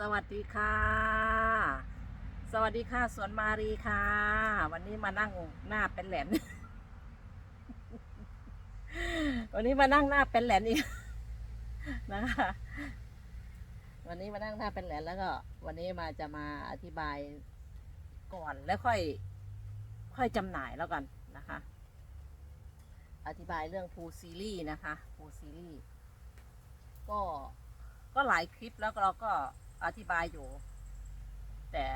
สวัสดีค่ะ สวัสดีค่ะสวนมารีค่ะ วันนี้มานั่งหน้าเป็นแหลน วันนี้มานั่งหน้าเป็นแหลนอีกนะคะ วันนี้มานั่งหน้าเป็นแหลนแล้วก็ วันนี้มาจะมาอธิบายก่อนแล้วค่อย ค่อยจำหน่ายแล้วกันนะคะ อธิบายเรื่องพูซีรีส์นะคะพูซีรีส์ก็ก็หลายคลิปแล้วเราก็ อธิบายอยู่ แต่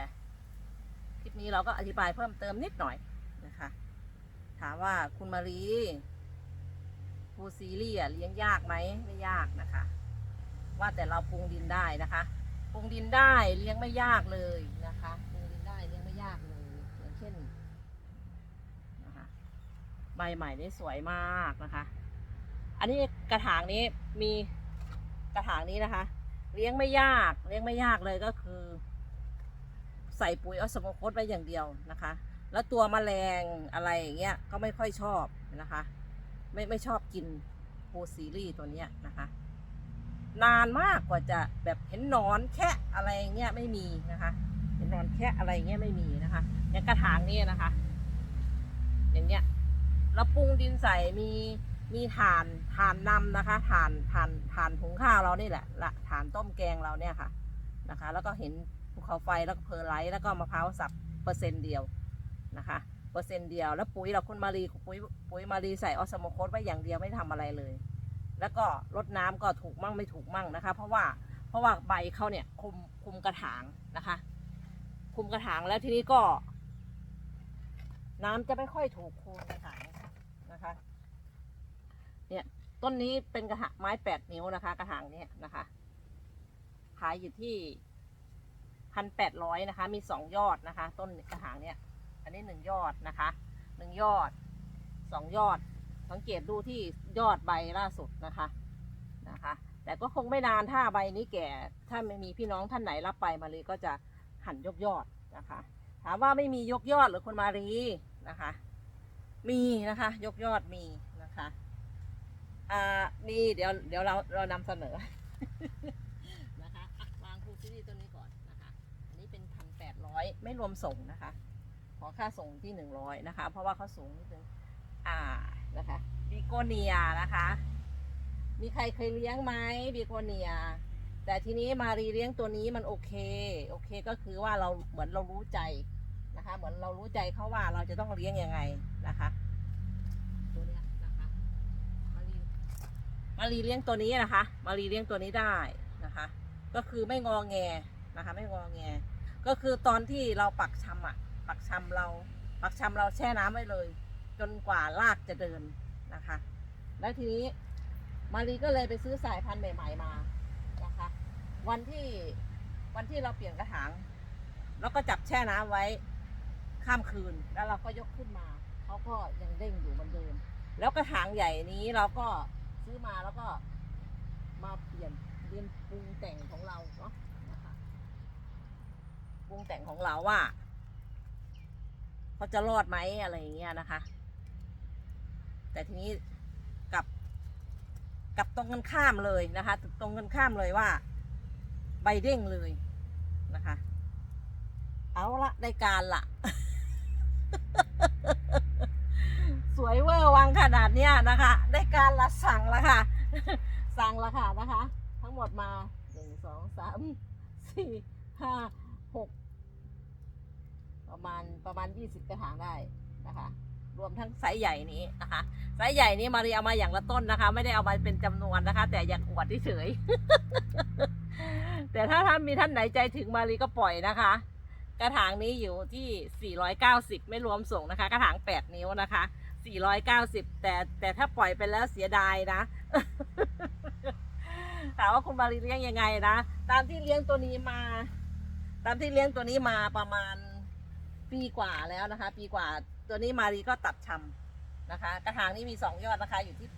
คลิปนี้เราก็อธิบายเพิ่มเติมนิดหน่อยนะคะ ถามว่าคุณมารีพูซีรีส์อะเลี้ยงยากไหมไม่ยากนะคะ ว่าแต่เราปรุงดินได้นะคะปรุงดินได้เลี้ยงไม่ยากเลยนะคะปรุงดินได้เลี้ยงไม่ยากเลยอย่างเช่นนะคะใบใหม่นี่สวยมากนะคะ อันนี้กระถางนี้มีกระถางนี้นะคะ เลี้ยงไม่ยาก เลี้ยงไม่ยากเลยก็คือ ใส่ปุ๋ยออสโมโคสไว้อย่างเดียวนะคะ แล้วตัวแมลงอะไรอย่างเงี้ยก็ไม่ค่อยชอบนะคะ ไม่ไม่ชอบกินโพซีรีตัวเนี้ยนะคะ นานมากกว่าจะแบบเห็นนอนแค่อะไรอย่างเงี้ยไม่มีนะคะ เห็นนอนแค่อะไรอย่างเงี้ยไม่มีนะคะอย่างกระถางนี้นะคะ อย่างเงี้ยเราปรุงดินใส่มี มีถ่านถ่านนำนะคะถ่านถ่านถ่านหุงข้าวเรานี่แหละละถ่านต้มแกงเราเนี่ยค่ะนะคะ แล้วก็เห็นภูเขาไฟแล้วก็เพอร์ไลท์แล้วก็มะพร้าวสับเปอร์เซ็นต์เดียวนะคะ เปอร์เซ็นต์เดียว แล้วปุ๋ยเราคุณมารีปุ๋ยปุ๋ยมารีใส่ออสโมโคสไว้อย่างเดียวไม่ทำอะไรเลย แล้วก็รดน้ำก็ถูกมั่งไม่ถูกมั่งนะคะ เพราะว่าเพราะว่าใบเขาเนี่ยคุมคุมกระถางนะคะคุมกระถางแล้วทีนี้ก็ น้ำจะไม่ค่อยถูกโคนกระถางนะคะ เนี่ย ต้นนี้เป็นกระถางไม้แปดนิ้วนะคะ กระถางเนี้ยนะคะ ขายอยู่ที่พันแปดร้อยนะคะ มีสองยอดนะคะ ต้นกระถางเนี้ย อันนี้หนึ่งยอดนะคะ หนึ่งยอด สองยอด สังเกตดูที่ยอดใบล่าสุดนะคะ นะคะ แต่ก็คงไม่นานถ้าใบนี้แก่ ถ้าไม่มีพี่น้องท่านไหนรับไปมาเลยก็จะหั่นยกยอดนะคะ ถามว่าไม่มียกยอดหรือคนมารีนะคะ มีนะคะ ยกยอดมีนะคะ อ่ามีเดี๋ยวเดี๋ยวเราเรานำเสนอ นะคะอะวางคูซีรีตัวนี้ก่อนนะคะ อันนี้เป็นพันแปดร้อยไม่รวมส่งนะคะ ขอค่าส่งที่หนึ่งร้อยนะคะ เพราะว่าเขาสูงนิดนึงอ่านะคะบิโกเนียนะคะ มีใครเคยเลี้ยงไหมบิโกเนีย แต่ทีนี้มารีเลี้ยงตัวนี้มันโอเค โอเคก็คือว่าเราเหมือนเรารู้ใจนะคะ เหมือนเรารู้ใจเขาว่าเราจะต้องเลี้ยงยังไงนะคะ ตัวเนี้ยนะคะมารี มารีเลี้ยงตัวนี้นะคะ มารีเลี้ยงตัวนี้ได้นะคะ ก็คือไม่งอแงนะคะ ไม่งอแง ก็คือตอนที่เราปักชำอะ ปักชำเรา ปักชำเราแช่น้ำไว้เลย จนกว่ารากจะเดินนะคะ แล้วทีนี้มารีก็เลยไปซื้อสายพันธุ์ใหม่ ๆมานะคะ วันที่วันที่เราเปลี่ยนกระถางแล้วก็จับแช่น้ำไว้ข้ามคืนแล้วเราก็ยกขึ้นมาเขาก็ยังเด้งอยู่เหมือนเดิม แล้วกระถางใหญ่นี้เราก็ ซื้อมาแล้วก็มาเปลี่ยนเรียนปรุงแต่งของเราเนาะนะคะปรุงแต่งของเราว่าเขาจะรอดไหมอะไรอย่างเงี้ยนะคะ แต่ทีนี้กับกับตรงกันข้ามเลยนะคะ ตรงกันข้ามเลยว่า ใบเด้งเลยนะคะ เอาละได้การละ สวยเวอร์วังข นาดเนี้ยนะคะ ได้การละสั่งละค่ะ สั่งละค่ะนะคะ ทั้งหมดมาหนึ่งสองสามสี่ห้าหกประมาณประมาณยี่สิบกระถางได้นะคะ รวมทั้งไซส์ใหญ่นี้นะคะไซส์ใหญ่นี้มาเรียเอามาอย่างละต้นนะคะ ไม่ได้เอามาเป็นจำนวนนะคะ แต่อยากอวดเฉยแต่ถ้าท่านมีท่านไหนใจถึงมารีก็ปล่อยนะคะ กระถางนี้อยู่ที่ 490 ไม่รวมส่งนะคะ กระถาง 8 นิ้วนะคะ 490 แต่แต่ถ้าปล่อยไปแล้วเสียดายนะถามว่าคุณมารีเลี้ยงยังไงนะ ตามที่เลี้ยงตัวนี้มา ตามที่เลี้ยงตัวนี้มาประมาณปีกว่าแล้วนะคะ ปีกว่าตัวนี้มารีก็ตัดชำนะคะ กระถางนี้มีสองยอดนะคะ อยู่ที่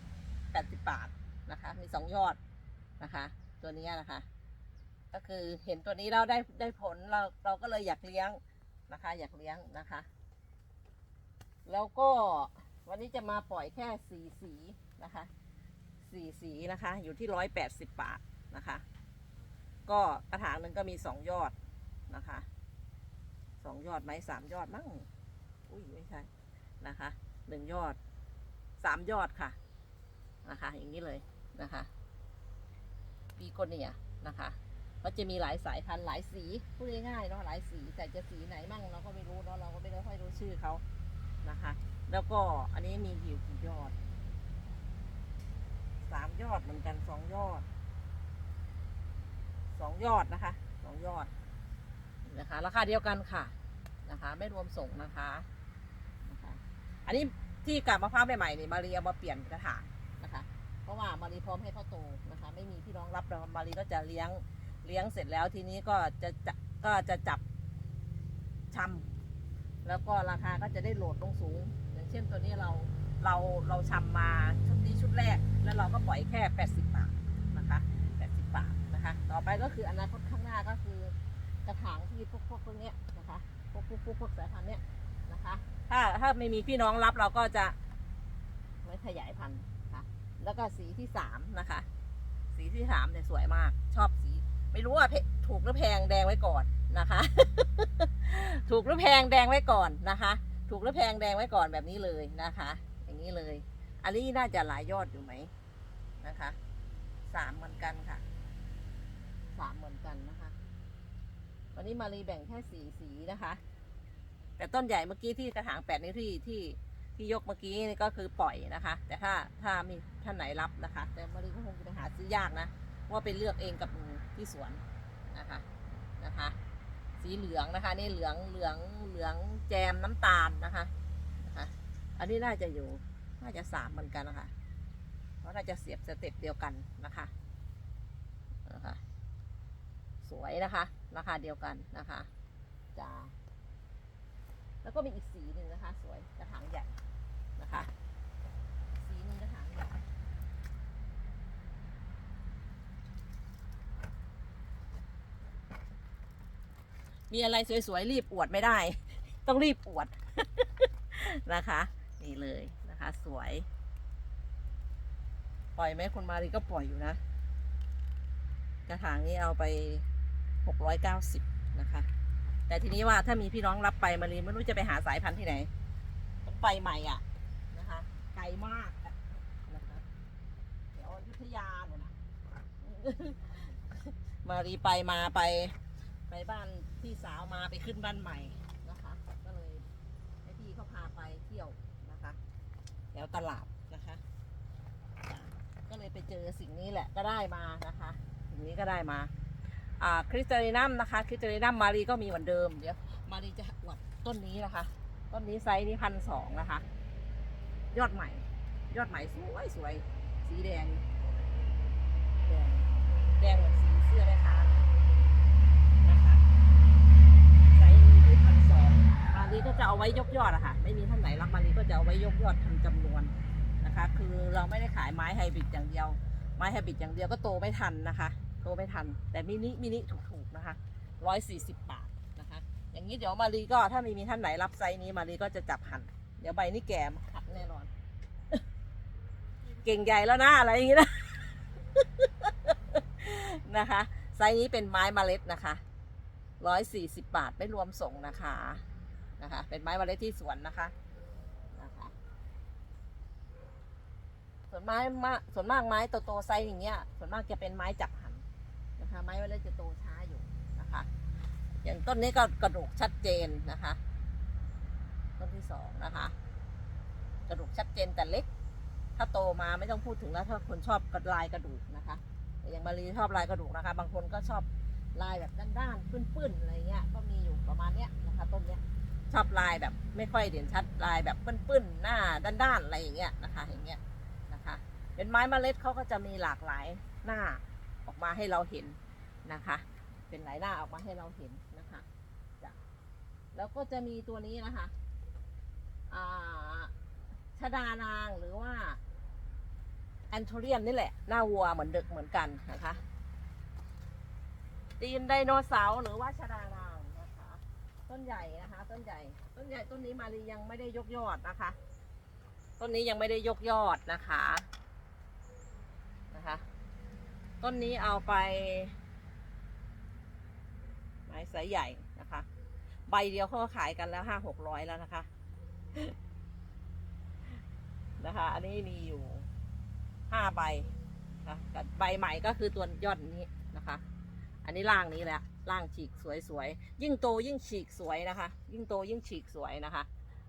80บาทนะคะ มีสองยอดนะคะ ตัวนี้นะคะ ก็คือเห็นตัวนี้เราได้ได้ผลเราเราก็เลยอยากเลี้ยงนะคะ อยากเลี้ยงนะคะ แล้วก็ วันนี้จะมาปล่อยแค่สีสีนะคะสีสีนะคะ อยู่ที่ร้อยแปดสิบบาทนะคะ ก็กระถางหนึ่งก็มีสองยอดนะคะสองยอดไหมสามยอดมั้งอุ้ยไม่ใช่นะคะหนึ่งยอดสามยอดค่ะนะคะ อย่างนี้เลยนะคะปีโกเนียนะคะก็จะมีหลายสายพันธุ์หลายสีพูดง่ายๆเนาะหลายสีแต่จะสีไหนมั่งเราก็ไม่รู้เนาะเราก็ไม่ได้ค่อยรู้ชื่อเขา นะคะ แล้วก็อันนี้มีอยู่กี่ยอดสามยอดเหมือนกันสองยอดสองยอดนะคะสองยอดนะคะ ราคาเดียวกันค่ะนะคะ ไม่รวมส่งนะคะนะคะ อันนี้ที่กลับมะพร้าวใหม่ๆนี่มารีเอามาเปลี่ยนกระถางนะคะ เพราะว่ามารีพร้อมให้เขาโตนะคะ ไม่มีพี่น้องรับเรามารีก็จะเลี้ยงเลี้ยงเสร็จแล้วทีนี้ก็จะจะก็จะจับชำ แล้วก็ราคาก็จะได้โหลดลงสูง อย่างเช่นตัวนี้เราเราเราชำมาชุดนี้ชุดแรก แล้วเราก็ปล่อยแค่ 80 บาทนะคะ 80 บาทนะคะ ต่อไปก็คืออนาคตข้างหน้าก็คือกระถางที่พวกพวกพวกเนี้ยนะคะพวกพวกพวกพวกสายพันธุ์เนี้ยนะคะ ถ้าถ้าไม่มีพี่น้องรับเราก็จะไว้ขยายพันธุ์ค่ะแล้วก็สีที่สามนะคะ สีที่สามเนี่ยสวยมากชอบสี ไม่รู้ว่าถูกหรือแพงแดงไว้ก่อนนะคะ ถูกหรือแพงแดงไว้ก่อนนะคะ ถูกหรือแพงแดงไว้ก่อนแบบนี้เลยนะคะ อย่างนี้เลย อันนี้น่าจะหลายยอดอยู่ไหมนะคะสามเหมือนกันค่ะสามเหมือนกันนะคะ วันนี้มารีแบ่งแค่สีสีนะคะ แต่ต้นใหญ่เมื่อกี้ที่กระถางแปดนิ้วที่ที่ที่ยกเมื่อกี้นี่ก็คือปล่อยนะคะ แต่ถ้าถ้ามีท่านไหนรับนะคะ แต่มารีก็คงจะไปหาซื้อยากนะ ว่าไปเลือกเองกับมือที่สวนนะคะนะคะ สีเหลืองนะคะนี่เหลืองเหลืองเหลืองแจมน้ำตาลนะคะนะคะ อันนี้น่าจะอยู่น่าจะสามเหมือนกันนะคะเพราะน่าจะเสียบสเต็ปเดียวกันนะคะนะคะสวยนะคะราคาเดียวกันนะคะจ้าแล้วก็มีอีกสีหนึ่งนะคะ สวยกระถางใหญ่นะคะ สีหนึ่งกระถางใหญ่ มีอะไรสวยๆรีบอวดไม่ได้ ต้องรีบอวดนะคะ นี่เลยนะคะ สวย ปล่อยไหมคุณมารีก็ปล่อยอยู่นะ กระถางนี้เอาไปหกร้อยเก้าสิบนะคะ แต่ทีนี้ว่าถ้ามีพี่น้องรับไปมารีไม่รู้จะไปหาสายพันธุ์ที่ไหน ต้องไปใหม่อะนะคะ ไกลมากนะคะเดี๋ยวอยุธยาเนี่ยนะมารีไปมาไป ไปบ้านพี่สาวมาไปขึ้นบ้านใหม่นะคะ ก็เลยให้พี่เขาพาไปเที่ยวนะคะแถวตลาดนะคะ ก็เลยไปเจอสิ่งนี้แหละก็ได้มานะคะสิ่งนี้ก็ได้มาอ่าคริสเตอรินัมนะคะคริสเตอรินัมมารีก็มีเหมือนเดิมเดี๋ยวมารีจะอวดต้นนี้นะคะ ต้นนี้ไซส์นี้พันสองนะคะ ยอดใหม่ ยอดใหม่สวยสวยสีแดงแดงแดงเหมือนสีเสื้อแม่ค้านะคะไซส์นี้ที่พันสองมารีก็ จะเอาไว้ยกยอดอะค่ะไม่มีท่านไหนรับมารีก็จะเอาไว้ยกยอดทำจำนวนนะคะ คือเราไม่ได้ขายไม้ไฮบริดอย่างเดียว ไม้ไฮบริดอย่างเดียวก็โตไม่ทันนะคะ โตไม่ทัน แต่มินิมินิถูกๆนะคะร้อยสี่สิบบาทนะคะ อย่างนี้เดี๋ยวมารีก็ถ้าม่มีท่านไหนรับไซส์นี้มารีก็จะจับหั่นเดี๋ยวใบนี้แก่มาหักแน่นอน เก่งใหญ่แล้วนะอะไรอย่างนี้นะนะคะไซส์นี้เป็นไม้เมล็ดนะคะร้อยสี่สิบบาทไม่รวมส่งนะคะ นะคะ เป็นไม้เมล็ดที่สวนนะคะนะคะส่วนไม้มาส่วนมากไม้โตๆไซส์อย่างเงี้ย ส่วนมากจะเป็นไม้จับหันนะคะ ไม้เมล็ดจะโตช้าอยู่นะคะ อย่างต้นนี้ก็กระดูกชัดเจนนะคะ ต้นที่สองนะคะ กระดูกชัดเจนแต่เล็ก ถ้าโตมาไม่ต้องพูดถึงแล้วถ้าคนชอบกระลายกระดูกนะคะอย่างมารีชอบลายกระดูกนะคะ บางคนก็ชอบลายแบบด้านๆ ปื้นๆ อะไรเงี้ย ก็มีอยู่ประมาณเนี้ยนะคะต้นเนี้ย ชอบลายแบบไม่ค่อยเด่นชัดลายแบบปื้นๆหน้าด้านๆอะไรอย่างเงี้ยนะคะ อย่างเงี้ยนะคะ เป็นไม้เมล็ดเขาก็จะมีหลากหลายหน้าออกมาให้เราเห็นนะคะ เป็นหลายหน้าออกมาให้เราเห็นนะคะจ้ะแล้วก็จะมีตัวนี้นะคะอ่าชดานางหรือว่าแอนโทเรียมนี่แหละ หน้าวัวเหมือนเด็กเหมือนกันนะคะตีนไดโนเสาร์หรือว่าชดานาง ต้นใหญ่นะคะ ต้นใหญ่ ต้นใหญ่ต้นนี้มารียังไม่ได้ยกยอดนะคะ ต้นนี้ยังไม่ได้ยกยอดนะคะนะคะ ต้นนี้เอาไปไซส์ใหญ่นะคะ ใบเดียวเขาก็ขายกันแล้วห้าหกร้อยแล้วนะคะนะคะ อันนี้มีอยู่ห้าใบนะใบใหม่ก็คือตัวยอดนี้นะคะ อันนี้ล่างนี้แหละ ล่างฉีกสวยๆ ยิ่งโตยิ่งฉีกสวยนะคะ ยิ่งโตยิ่งฉีกสวยนะคะ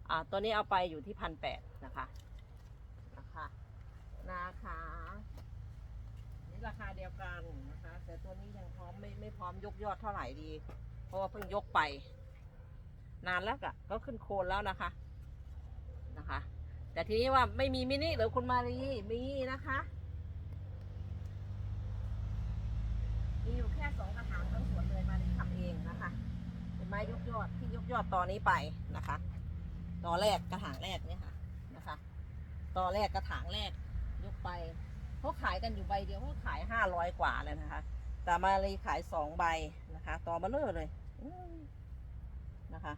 อ่าตัวนี้เอาไปอยู่ที่พันแปดนะคะนะคะนะคะนี่ราคาเดียวกันนะคะ แต่ตัวนี้ยังพร้อมไม่ไม่พร้อมยกยอดเท่าไหร่ดี เพราะว่าเพิ่งยกไป นานแล้วอะก็ขึ้นโคนแล้วนะคะนะคะ แต่ทีนี้ว่าไม่มีมินิหรือคุณมารีมีนะคะ มีอยู่แค่สองกระถ ไม้ยกยอดที่ยกยอดตอนนี้ไปนะคะตอแรกกระถางแรกเนี่ยค่ะนะคะตอแรกกระถางแรกยกไปเขาขายกันอยู่ใบเดียวเขาขายห้าร้อยกว่าเลยนะคะ แต่มารีขายสองใบนะคะต่อมาเลอเลยนะคะ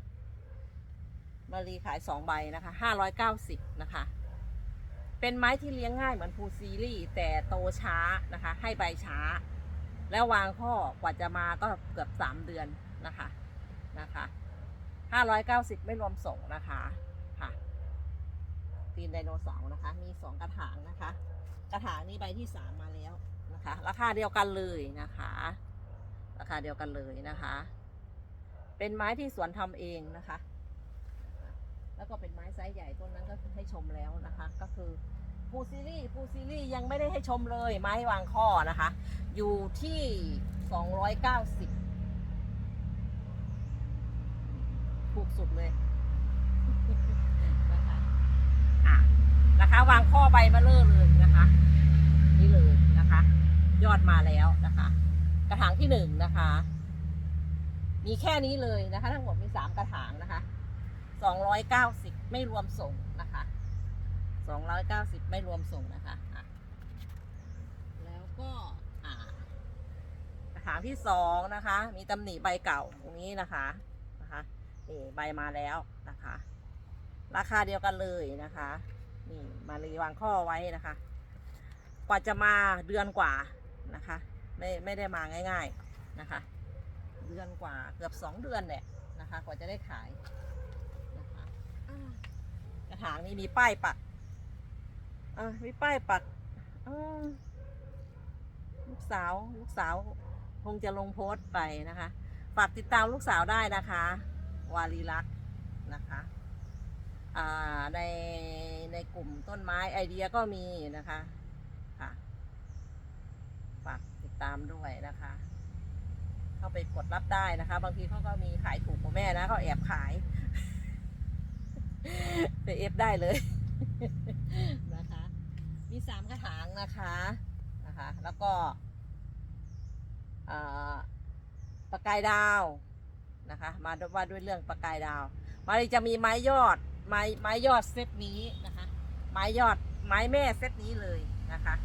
มารีขายสองใบนะคะห้าร้อยเก้าสิบนะคะ เป็นไม้ที่เลี้ยงง่ายเหมือนพูซีรีส์แต่โตช้านะคะ ให้ใบช้า แล้ววางข้อกว่าจะมาก็เกือบสามเดือนนะคะ นะคะห้าร้อยเก้าสิบไม่รวมส่งนะคะค่ะตีนไดโนเสาร์นะคะ มีสองกระถางนะคะ กระถางนี้ใบที่สามมาแล้วนะคะ ราคาเดียวกันเลยนะคะ ราคาเดียวกันเลยนะคะ เป็นไม้ที่สวนทำเองนะคะ แล้วก็เป็นไม้ไซส์ใหญ่ต้นนั้นก็ให้ชมแล้วนะคะ ก็คือปูซีรีส์ปูซีรีส์ยังไม่ได้ให้ชมเลยไม้วางข้อนะคะ อยู่ที่ 290 ถู กสุดเลยนะคะอะนะคะ วางข้อใบมาเลอร์เลยนะคะ นี่เลยนะคะ ยอดมาแล้วนะคะ กระถางที่หนึ่งนะคะ มีแค่นี้เลยนะคะ ทั้งหมดมีสามกระถางนะคะสองร้อยเก้าสิบไม่รวมส่งนะคะสองร้อยเก้าสิบไม่รวมส่งนะคะอะแล้วก็อ่ากระถางที่สองนะคะ มีตำหนิใบเก่าตรงนี้นะคะ นี่ใบมาแล้วนะคะ ราคาเดียวกันเลยนะคะนี่มารีวางข้อไว้นะคะ กว่าจะมาเดือนกว่านะคะ ไม่ไม่ได้มาง่าย ๆนะคะ เดือนกว่าเกือบสองเดือนเนี่ยนะคะ กว่าจะได้ขายนะคะกระถางนี้มีป้ายปักอ่ามีป้ายปักลูกสาวลูกสาวคงจะลงโพสต์ไปนะคะ ฝากติดตามลูกสาวได้นะคะ วารีรักษ์นะคะอ่าในในกลุ่มต้นไม้ไอเดียก็มีนะคะค่ะฝากติดตามด้วยนะคะ เข้าไปกดรับได้นะคะ บางทีเขาก็มีขายถูกกว่าแม่นะเขาแอบขายไปเอฟได้เลยนะคะ มีสามกระถางนะคะนะคะ แล้วก็อ่าประกายดาว นะคะ มาว่าด้วยเรื่องประกายดาว มาเลยจะมีไม้ยอด ไม้ไม้ยอดเซตนี้นะคะ ไม้ยอดไม้แม่เซตนี้เลยนะคะ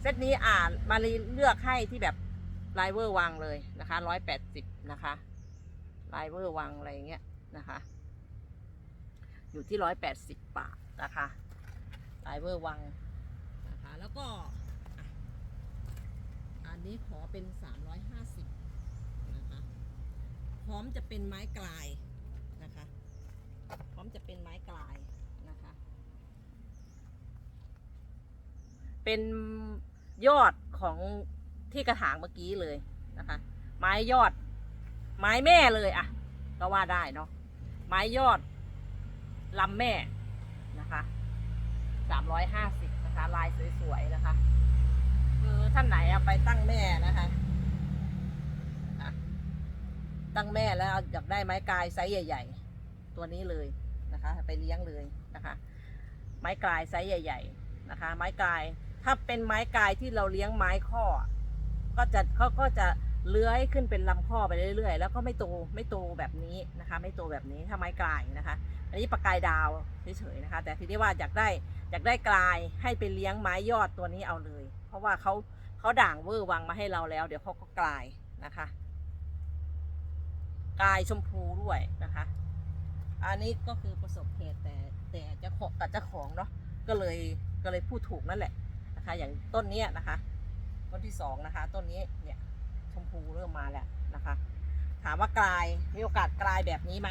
เซตนี้อ่านมารีเลือกให้ที่แบบลเวอร์วังเลยนะคะร้อยแปดสิบนะคะลเวอร์วังอะไรเงี้ยนะคะ อยู่ที่ร้อยแปดสิบบาทนะคะลเวอร์วังนะคะ แล้วก็ อันนี้ขอเป็นสามร้อยห้าสิบ พร้อมจะเป็นไม้กลายนะคะพร้อมจะเป็นไม้กลายนะคะ เป็นยอดของที่กระถางเมื่อกี้เลยนะคะ ไม้ยอด ไม้แม่เลยอะก็ว่าได้เนาะไม้ยอดลำแม่นะคะสามร้อยห้าสิบนะคะ ลายสวยๆนะคะ คือท่านไหนเอาไปตั้งแม่นะคะอะ ตั้งแม่แล้วอยากได้ไม้กลายไซส์ใหญ่ ๆ ตัวนี้เลยนะคะ ไปเลี้ยงเลยนะคะ ไม้กลายไซส์ใหญ่ ๆนะคะ ไม้กลายถ้าเป็นไม้กลายที่เราเลี้ยงไม้ข้อ ก็จะเขาก็จะเลื้อยขึ้นเป็นลำข้อไปเรื่อยๆ แล้วก็ไม่โตไม่โตแบบนี้นะคะ ไม่โตแบบนี้ถ้าไม้กลายนะคะ อันนี้ปากายดาวเฉยๆนะคะ แต่ทีนี้ว่าอยากได้อยากได้กลายให้ไปเลี้ยงไม้ยอดตัวนี้เอาเลย เพราะว่าเขาเขาด่างเวอร์วังมาให้เราแล้ว เดี๋ยวเขาก็กลายนะคะ กลายชมพูด้วยนะคะ อันนี้ก็คือประสบเหตุแต่แต่เจะของกับเจ้าของเนาะก็เลยก็เลยพูดถูกนั่นแหละนะคะ อย่างต้นนี้นะคะต้นที่สองนะคะต้นนี้เนี่ยชมพูเริ่มมาแล้วนะคะ ถามว่ากลายมีโอกาสกลายแบบนี้ไหม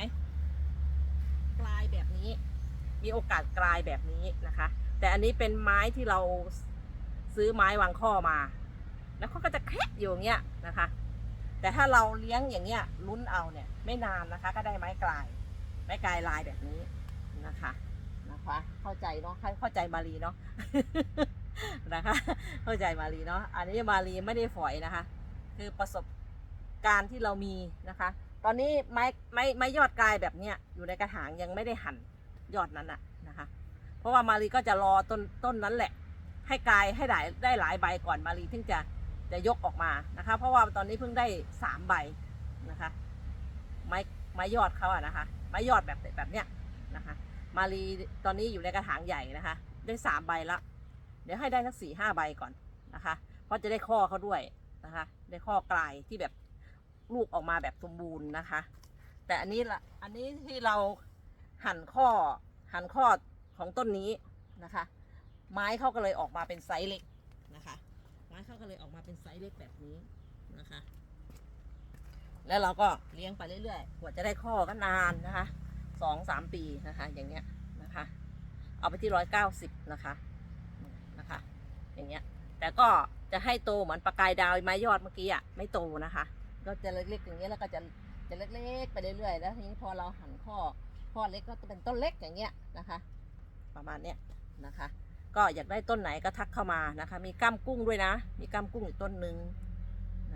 กลายแบบนี้ มีโอกาสกลายแบบนี้นะคะ แต่อันนี้เป็นไม้ที่เราซื้อไม้วางข้อมา แล้วเขาก็จะแคะอยู่อย่างเงี้ยนะคะ แต่ถ้าเราเลี้ยงอย่างเงี้ยลุ้นเอาเนี่ยไม่นานนะคะ ก็ได้ไม้กลายไม้กลายลายแบบนี้นะคะนะคะ เข้าใจเนาะเข้าใจมารีเนาะนะคะ เข้าใจมารีเนาะอันนี้มารีไม่ได้ฝอยนะคะ คือประสบการณ์ที่เรามีนะคะ ตอนนี้ไม้ไม้ไม้ยอดกลายแบบเนี้ยอยู่ในกระถางยังไม่ได้หั่นยอดนั้นอะนะคะ เพราะว่ามารีก็จะรอต้นต้นนั้นแหละ ให้กลายให้ได้ได้หลายใบก่อนมารีถึงจะ จะยกออกมานะคะ เพราะว่าตอนนี้เพิ่งได้สามใบนะคะ ไม้ไม้ยอดเขาอะนะคะ ไม้ยอดแบบแบบเนี้ยนะคะ มารีตอนนี้อยู่ในกระถางใหญ่นะคะ ได้สามใบละ เดี๋ยวให้ได้สักสี่ห้าใบก่อนนะคะ เพราะจะได้ข้อเขาด้วยนะคะ ได้ข้อกลายที่แบบลูกออกมาแบบสมบูรณ์นะคะ แต่อันนี้ละอันนี้ที่เราหั่นข้อหั่นข้อของต้นนี้นะคะ ไม้เขาก็เลยออกมาเป็นไซส์เล็กนะคะ ไม้เขาก็เลยออกมาเป็นไซส์เล็กแบบนี้นะคะ แล้วเราก็เลี้ยงไปเรื่อยๆกว่าจะได้ข้อก็นานนะคะสองสามปีนะคะ อย่างเงี้ยนะคะ เอาไปที่ร้อยเก้าสิบนะคะนะคะ อย่างเงี้ย แต่ก็จะให้โตเหมือนปลากายดาวไม้ยอดเมื่อกี้อะไม่โตนะคะ ก็จะเล็กๆอย่างเงี้ยแล้วก็จะจะเล็กๆไปเรื่อยๆแล้วทีนี้พอเราหั่นข้อข้อเล็กก็จะเป็นต้นเล็กอย่างเงี้ยนะคะ ประมาณเนี้ยนะคะ ก็อยากได้ต้นไหนก็ทักเข้ามานะคะ มีก้ามกุ้งด้วยนะ มีก้ามกุ้งอีกต้นหนึ่ง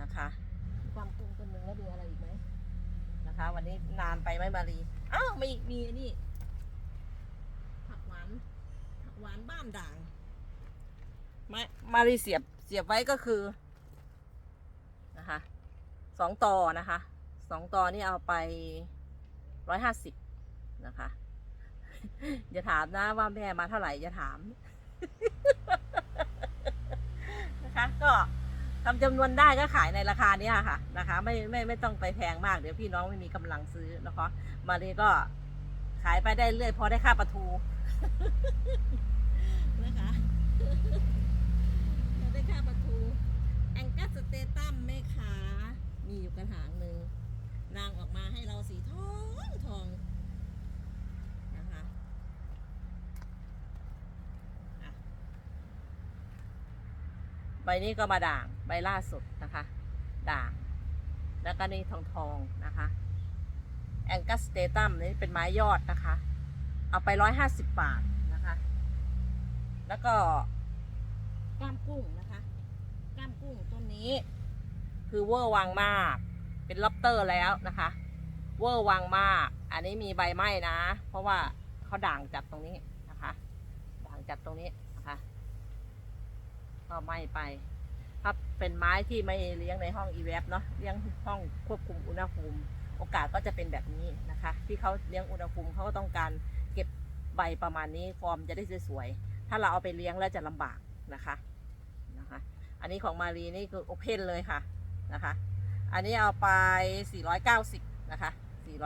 นะคะมีก้ามกุ้งต้นหนึ่งแล้วดูอะไรอีกไหมนะคะ วันนี้นานไปไหมมารีอ้าวมีมีอันนี่ผักหวานผักหวานบ้านด่างมามารีเสียบเสียบไว้ก็คือนะคะสองต่อนะคะสองต่อนี่เอาไปร้อยห้าสิบนะคะอย่าถามนะว่าแม่มาเท่าไหร่อย่าถาม นะคะ ก็ทำจำนวนได้ก็ขายในราคาเนี้ยค่ะนะคะ ไม่ไม่ไม่ต้องไปแพงมากเดี๋ยวพี่น้องไม่มีกำลังซื้อนะคะ มาเลยก็ขายไปได้เรื่อยพอได้ค่าปลาทูนะคะพอได้ค่าปลาทูแองกัสสเตตัมแม่ค้ามีอยู่กระถางหนึ่งนางออกมาให้เราสีทองทองนะคะอะ ใบนี้ก็มาด่างใบล่าสุดนะคะ ด่าง แล้วก็นี่ทองทองนะคะแองกัสเตตัมนี่เป็นไม้ยอดนะคะ เอาไปร้อยห้าสิบบาทนะคะ แล้วก็ก้ามกุ้งนะคะก้ามกุ้งต้นนี้ คือเวอร์วังมาก เป็นล็อบเตอร์แล้วนะคะ เวอร์วังมาก อันนี้มีใบไหม้นะ เพราะว่าเขาด่างจัดตรงนี้นะคะ ด่างจัดตรงนี้ ก็ไม้ไปถ้าเป็นไม้ที่ไม่เลี้ยงในห้องอีเวฟเนาะเลี้ยงห้องควบคุมอุณหภูมิ โอกาสก็จะเป็นแบบนี้นะคะ ที่เขาเลี้ยงอุณหภูมิเขาก็ต้องการเก็บใบประมาณนี้ฟอร์มจะได้สวยๆถ้าเราเอาไปเลี้ยงแล้วจะลำบากนะคะนะคะ อันนี้ของมารีนี่คือโอเพนเลยค่ะนะคะ อันนี้เอาไป 490 นะคะ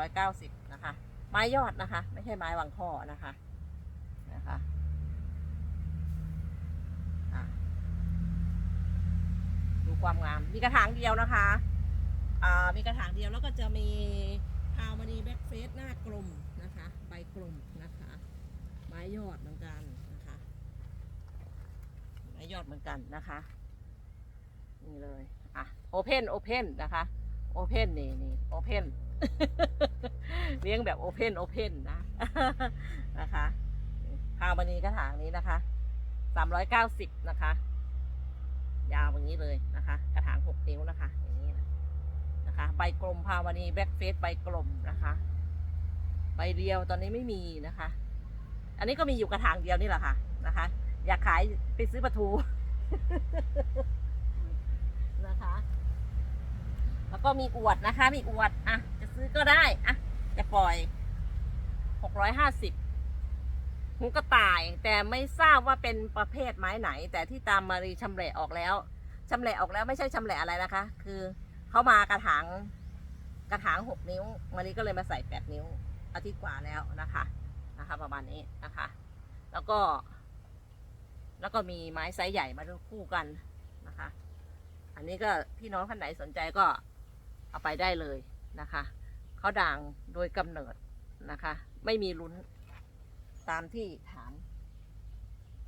490 นะคะ ไม้ยอดนะคะ ไม่ใช่ไม้วางข้อนะคะอะดู ความงาม มีกระถางเดียวนะคะอ่ามีกระถางเดียวแล้วก็จะมีพาวมานีแบ็กเฟสหน้ากลมนะคะ ใบกลมนะคะไม้ยอดเหมือนกันนะคะไม้ยอดเหมือนกันนะคะนี่เลยอะโอเพนโอเพนนะคะโอเพนนี่นี่โอเพนเลี้ยงแบบโอเพนโอเพนนะนะคะพาวมานีกระถางนี้นะคะสามร้อยเก้าสิบนะคะ ยาวอย่างนี้เลย นะคะ กระถางหกนิ้วนะคะ อย่างนี้นะนะคะ ใบกลมพาวานีแบ็กเฟสใบกลมนะคะ ใบเดียวตอนนี้ไม่มีนะคะ อันนี้ก็มีอยู่กระถางเดียวนี่แหละค่ะนะคะ อยากขายไปซื้อปลาทูนะคะ แล้วก็มีอวดนะคะ มีอวดอะจะซื้อก็ได้อะจะปล่อยหกร้อยห้าสิบหูกระต่ายแต่ไม่ทราบว่าเป็นประเภทไม้ไหน แต่ที่ตามมารีชำแหละออกแล้ว ชำแหละออกแล้วไม่ใช่ชำแหละอะไรนะคะ คือเขามากระถางกระถางหกนิ้วมารีก็เลยมาใส่แปดนิ้วอาทิตย์กว่าแล้วนะคะนะคะ ประมาณนี้นะคะ แล้วก็ แล้วก็มีไม้ไซส์ใหญ่มาคู่กันนะคะ อันนี้ก็พี่น้องท่านไหนสนใจก็เอาไปได้เลยนะคะเขาด่างโดยกำเนิดนะคะ ไม่มีลุ้นตามที่ถาม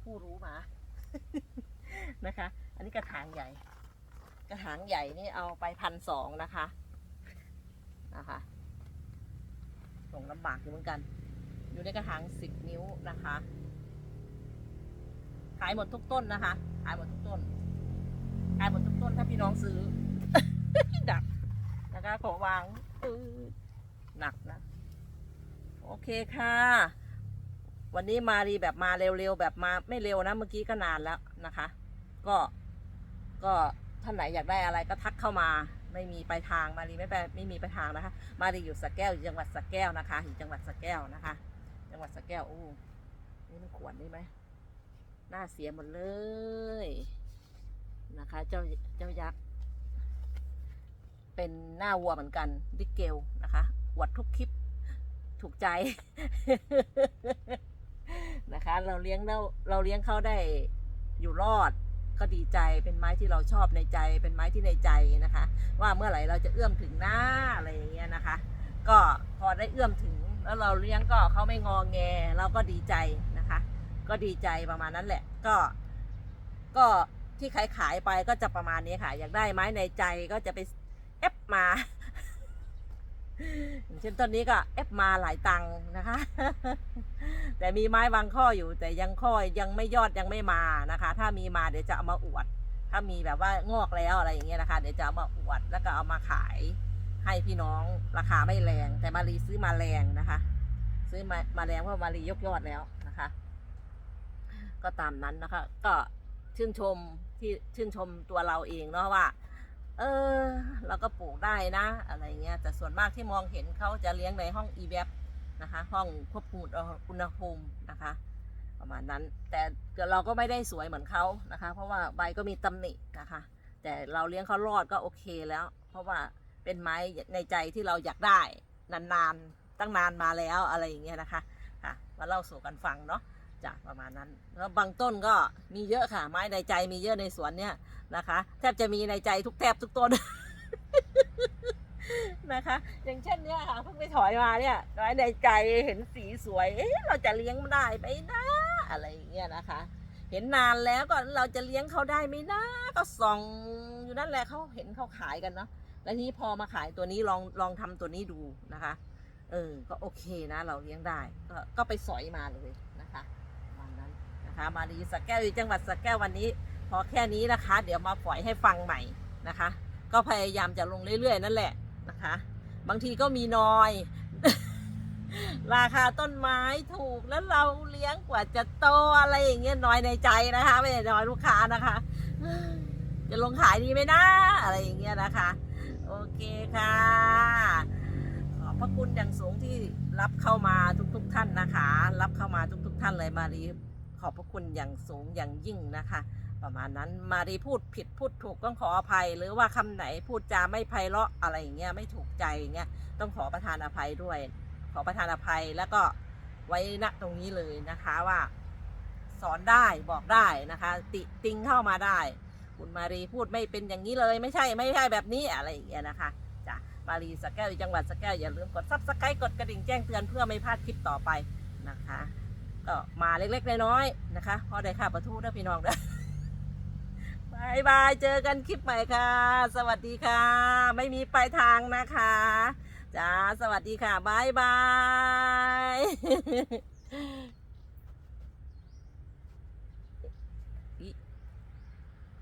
ผู้รู้มานะคะ นนี้กระถางใหญ่ กระถางใหญ่นี่เอาไปพันสองนะคะ นะคะ ส่งลำบากอยู่เหมือนกัน อยู่ในกระถางสิบนิ้วนะคะ ขายหมดทุกต้นนะคะ ขายหมดทุกต้น ขายหมดทุกต้นถ้าพี่น้องซื้อ ดักนะคะขอวางหนักนะ โอเคค่ะวันนี้มารีแบบมาเร็วๆแบบมาไม่เร็วนะเมื่อกี้ก็นานแล้วนะคะ ก็ ก็ท่านไหนอยากได้อะไรก็ทักเข้ามาไม่มีปลายทางมารีไม่ไปไม่มีปลายทางนะคะ มารีอยู่สระแก้วอยู่จังหวัดสระแก้วนะคะอยู่จังหวัดสระแก้วนะคะ จังหวัดสระแก้วโอ้นี่มันขวนได้ไหมหน้าเสียหมดเลยนะคะ เจ้าเจ้ายักษ์เป็นหน้าวัวเหมือนกันดิเกลนะคะอวดทุกคลิปถูกใจนะคะ เราเลี้ยงเราเราเลี้ยงเขาได้อยู่รอด ก็ดีใจเป็นไม้ที่เราชอบในใจ เป็นไม้ที่ในใจนะคะ ว่าเมื่อไหร่เราจะเอื้อมถึงหน้าอะไรอย่างเงี้ยนะคะ ก็พอได้เอื้อมถึงแล้วเราเลี้ยงก็เขาไม่งอแงเราก็ดีใจนะคะ ก็ดีใจประมาณนั้นแหละ ก็ ก็ที่ขายขายไปก็จะประมาณนี้ค่ะ อยากได้ไม้ในใจก็จะไปเอฟมา อย่างเช่นต้นนี้ก็เอฟมาหลายตังค์นะคะ แต่มีไม้บางข้ออยู่ แต่ยังข้อยังไม่ยอดยังไม่มานะคะ ถ้ามีมาเดี๋ยวจะเอามาอวด ถ้ามีแบบว่างอกแล้วอะไรอย่างเงี้ยนะคะ เดี๋ยวจะเอามาอวด แล้วก็เอามาขายให้พี่น้องราคาไม่แรง แต่มารีซื้อมาแรงนะคะ ซื้อมามาแรงเพราะมารียกยอดแล้วนะคะ ก็ตามนั้นนะคะ ก็ชื่นชมที่ชื่นชมตัวเราเองเนาะว่า เออ เราก็ปลูกได้นะ อะไรเงี้ยแต่ส่วนมากที่มองเห็นเขาจะเลี้ยงในห้องอีแวบนะคะ ห้องควบคุมอุณหภูมินะคะ ประมาณนั้น แต่เราก็ไม่ได้สวยเหมือนเขานะคะ เพราะว่าใบก็มีตำหนินะคะ แต่เราเลี้ยงเขารอดก็โอเคแล้ว เพราะว่าเป็นไม้ในใจที่เราอยากได้นานๆ ตั้งนานมาแล้วอะไรอย่างเงี้ยนะคะค่ะมาเล่าสู่กันฟังเนาะจ้ะประมาณนั้น แล้วบางต้นก็มีเยอะค่ะ ไม้ในใจมีเยอะในสวนเนี่ย นะคะ แทบจะมีในใจทุกแทบทุกต้นนะคะ อย่างเช่นเนี้ยค่ะเพิ่งไปถอยมาเนี่ยไม้ในใจเห็นสีสวยเอ๊ะเราจะเลี้ยงได้ไหมนะอะไรอย่างเงี้ยนะคะ เห็นนานแล้วก็เราจะเลี้ยงเขาได้ไหมนะก็ส่องอยู่นั่นแหละเขาเห็นเขาขายกันเนาะแล้วนี้พอมาขายตัวนี้ลองลองทำตัวนี้ดูนะคะ เออ ก็โอเคนะ เราเลี้ยงได้ ก็ก็ไปสอยมาเลยนะคะประมาณนั้นนะคะ มาดีสแก้วอยู่จังหวัดสแก้ววันนี้ อแค่นี้นะคะ เดี๋ยวมาปล่อยให้ฟังใหม่นะคะ ก็พยายามจะลงเรื่อยๆ นั่นแหละนะคะ บางทีก็มีน้อย ราคาต้นไม้ถูกแล้วเราเลี้ยงกว่าจะโตอะไรอย่างเงี้ยน้อยในใจนะคะ ไม่ใช่น้อยลูกค้านะคะ จะลงขายดีไหมนะอะไรอย่างเงี้ยนะคะ โอเคค่ะขอบพระคุณอย่างสูงที่รับเข้ามาทุก ๆทท่านนะคะ รับเข้ามาทุกๆทท่านเลยมารีขอบพระคุณอย่างสูงอย่างยิ่งนะคะ ประมาณนั้นมารีพูดผิดพูดถูกต้องขออภัย หรือว่าคำไหนพูดจาไม่ไพเราะอะไรอย่างเงี้ยไม่ถูกใจอย่างเงี้ยต้องขอประทานอภัยด้วย ขอประทานอภัยแล้วก็ไว้ณตรงนี้เลยนะคะว่า สอนได้บอกได้นะคะ ติติงเข้ามาได้ คุณมารีพูดไม่เป็นอย่างนี้เลยไม่ใช่ไม่ใช่แบบนี้อะไรอย่างเงี้ยนะคะจ้ะมารีสแก้วจังหวัดสแก้วอย่าลืมกดซับสไครต์กดกระดิ่งแจ้งเตือนเพื่อไม่พลาดคลิปต่อไปนะคะ ก็มาเล็กๆน้อยๆนะคะพอได้ค่าประทูนะพี่น้องด้อ บายบาย เจอกันคลิปใหม่ค่ะ สวัสดีค่ะ ไม่มีปลายทางนะคะจ้าสวัสดีค่ะบายบาย